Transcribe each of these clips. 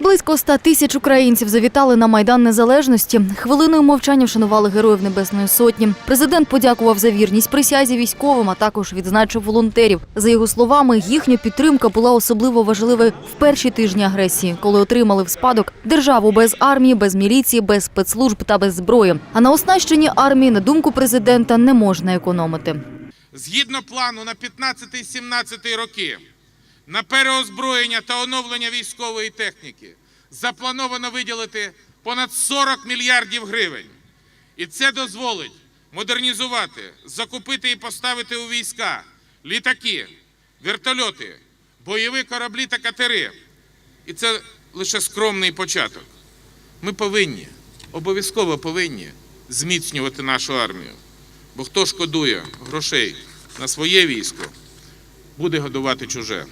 Близько ста тисяч українців завітали на майдан незалежності. Хвилиною мовчання вшанували героїв Небесної Сотні. Президент подякував за вірність присязі військовим, а також відзначив волонтерів. За його словами, їхня підтримка була особливо важливою в перші тижні агресії, коли отримали в спадок державу без армії, без міліції, без спецслужб та без зброї. А на оснащенні армії, на думку президента, не можна економити. Згідно плану на 15-17 роки на переозброєння та оновлення військової техніки заплановано виділити понад 40 мільярдів гривень. І це дозволить модернізувати, закупити і поставити у війська літаки, вертольоти, бойові кораблі та катери. І це лише скромний початок. Ми повинні, обов'язково повинні зміцнювати нашу армію. Бо хто шкодує грошей на своє військо, буде годувати чуже.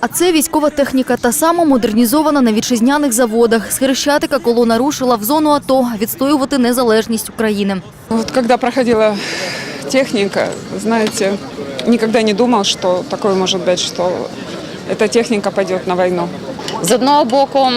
А це військова техніка та сама модернізована на вітчизняних заводах. З Хрещатика колона рушила в зону АТО відстоювати незалежність України. Вот когда проходила техника, знаете, никогда не думал, что такое может быть, что эта техника пойдет на войну. З одного боку,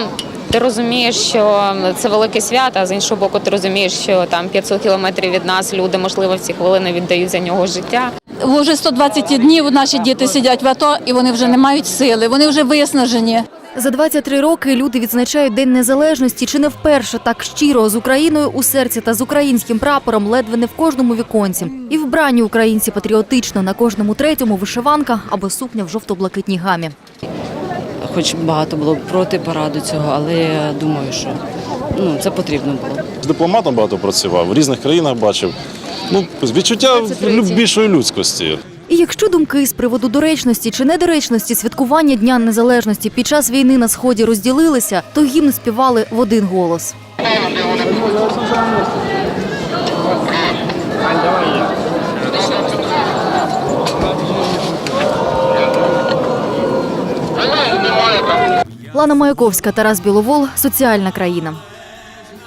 ти розумієш, що це велике свято, а з іншого боку, ти розумієш, що там 500 кілометрів від нас люди, можливо, в ці хвилини віддають за нього життя. Вже 120 днів наші діти сидять в АТО і вони вже не мають сили, вони вже виснажені. За 23 роки люди відзначають День Незалежності чи не вперше так щиро з Україною у серці та з українським прапором ледве не в кожному віконці. І вбрані українці патріотично на кожному третьому вишиванка або сукня в жовто-блакитній гамі. хоч багато було проти параду цього, але я думаю, що ну, це потрібно було. З дипломатом багато працював, в різних країнах бачив. Ну, відчуття більшої людськості. І якщо думки з приводу доречності чи недоречності святкування Дня Незалежності під час війни на сході розділилися, то гімн співали в один голос. Лана Маяковська, Тарас Біловол, Соціальна країна.